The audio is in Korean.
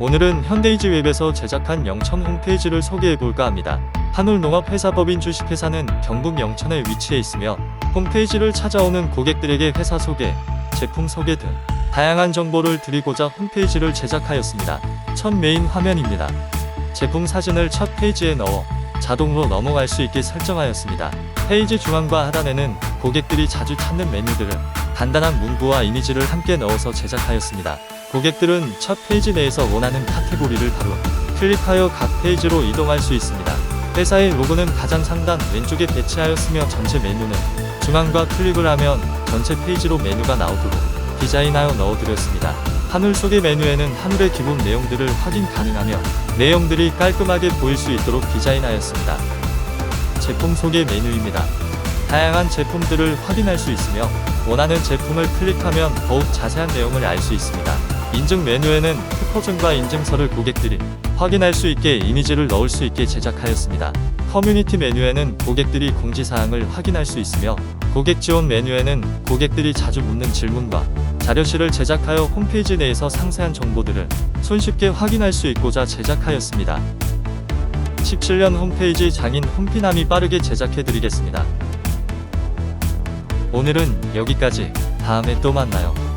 오늘은 현대이지 웹에서 제작한 영천 홈페이지를 소개해볼까 합니다. 한울농업회사법인 주식회사는 경북 영천에 위치해 있으며 홈페이지를 찾아오는 고객들에게 회사 소개, 제품 소개 등 다양한 정보를 드리고자 홈페이지를 제작하였습니다. 첫 메인 화면입니다. 제품 사진을 첫 페이지에 넣어 자동으로 넘어갈 수 있게 설정하였습니다. 페이지 중앙과 하단에는 고객들이 자주 찾는 메뉴들을 간단한 문구와 이미지를 함께 넣어서 제작하였습니다. 고객들은 첫 페이지 내에서 원하는 카테고리를 바로 클릭하여 각 페이지로 이동할 수 있습니다. 회사의 로고는 가장 상단 왼쪽에 배치하였으며 전체 메뉴는 중앙과 클릭을 하면 전체 페이지로 메뉴가 나오도록 디자인하여 넣어드렸습니다. 한울 소개 메뉴에는 한울의 기본 내용들을 확인 가능하며 내용들이 깔끔하게 보일 수 있도록 디자인하였습니다. 제품 소개 메뉴입니다. 다양한 제품들을 확인할 수 있으며 원하는 제품을 클릭하면 더욱 자세한 내용을 알 수 있습니다. 인증 메뉴에는 특허증과 인증서를 고객들이 확인할 수 있게 이미지를 넣을 수 있게 제작하였습니다. 커뮤니티 메뉴에는 고객들이 공지사항을 확인할 수 있으며 고객 지원 메뉴에는 고객들이 자주 묻는 질문과 자료실을 제작하여 홈페이지 내에서 상세한 정보들을 손쉽게 확인할 수 있고자 제작하였습니다. 17년 홈페이지 장인 홈피남이 빠르게 제작해드리겠습니다. 오늘은 여기까지. 다음에 또 만나요.